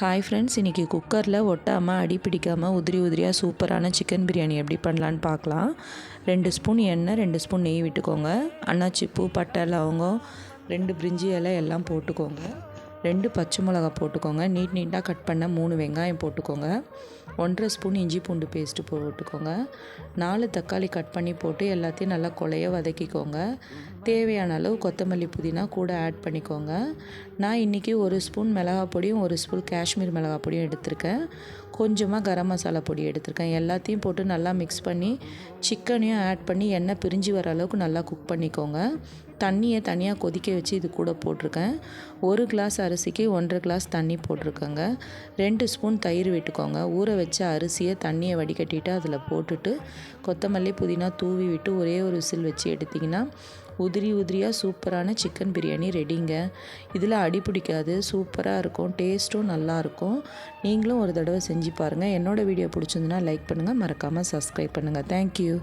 Hi friends இன்றைக்கி குக்கரில் ஒட்டாமல் அடி பிடிக்காமல் உதிரி உதிரியாக சூப்பரான சிக்கன் பிரியாணி எப்படி பண்ணலான்னு பார்க்கலாம். ரெண்டு ஸ்பூன் எண்ணெய் ரெண்டு ஸ்பூன் நெய் விட்டுக்கோங்க. அன்னாச்சிப்பூ பட்டை லவங்கம் ரெண்டு பிரிஞ்சி இலை எல்லாம் போட்டுக்கோங்க. ரெண்டு பச்சை மிளகா போட்டுக்கோங்க. நீட் நீட்டாக கட் பண்ண மூணு வெங்காயம் போட்டுக்கோங்க. ஒன்றரை ஸ்பூன் இஞ்சி பூண்டு பேஸ்ட்டு போட்டுக்கோங்க. நாலு தக்காளி கட் பண்ணி போட்டு எல்லாத்தையும் நல்லா கொலைய வதக்கிக்கோங்க. தேவையான அளவு கொத்தமல்லி புதினா கூட ஆட் பண்ணிக்கோங்க. நான் இன்றைக்கி ஒரு ஸ்பூன் மிளகா பொடியும் ஒரு ஸ்பூன் காஷ்மீர் மிளகா பொடியும் எடுத்திருக்கேன். கொஞ்சமாக கரம் மசாலா பொடி எடுத்திருக்கேன். எல்லாத்தையும் போட்டு நல்லா மிக்ஸ் பண்ணி சிக்கனையும் ஆட் பண்ணி எண்ணெய் பிரிஞ்சு வர அளவுக்கு நல்லா குக் பண்ணிக்கோங்க. தண்ணியை தனியாக கொதிக்க வச்சு இது கூட போட்டிருக்கேன். ஒரு கிளாஸ் அரிசிக்கு ஒன்றரை கிளாஸ் தண்ணி போட்டிருக்கேங்க. ரெண்டு ஸ்பூன் தயிர் விட்டுக்கோங்க. ஊற வச்ச அரிசியை தண்ணியை வடிகட்டிட்டு அதில் போட்டுட்டு கொத்தமல்லி புதினா தூவி விட்டு ஒரே ஒரு விசில் வச்சு எடுத்திங்கன்னா உதிரி உதிரியாக சூப்பரான சிக்கன் பிரியாணி ரெடிங்க இதில் அடி பிடிக்காது. சூப்பராக இருக்கும். டேஸ்ட்டும் நல்லாயிருக்கும் நீங்களும் ஒரு தடவை செஞ்சு பாருங்கள் என்னோடய வீடியோ பிடிச்சிருந்துன்னா லைக் பண்ணுங்கள் மறக்காமல் சப்ஸ்கிரைப் பண்ணுங்கள் தேங்க்யூ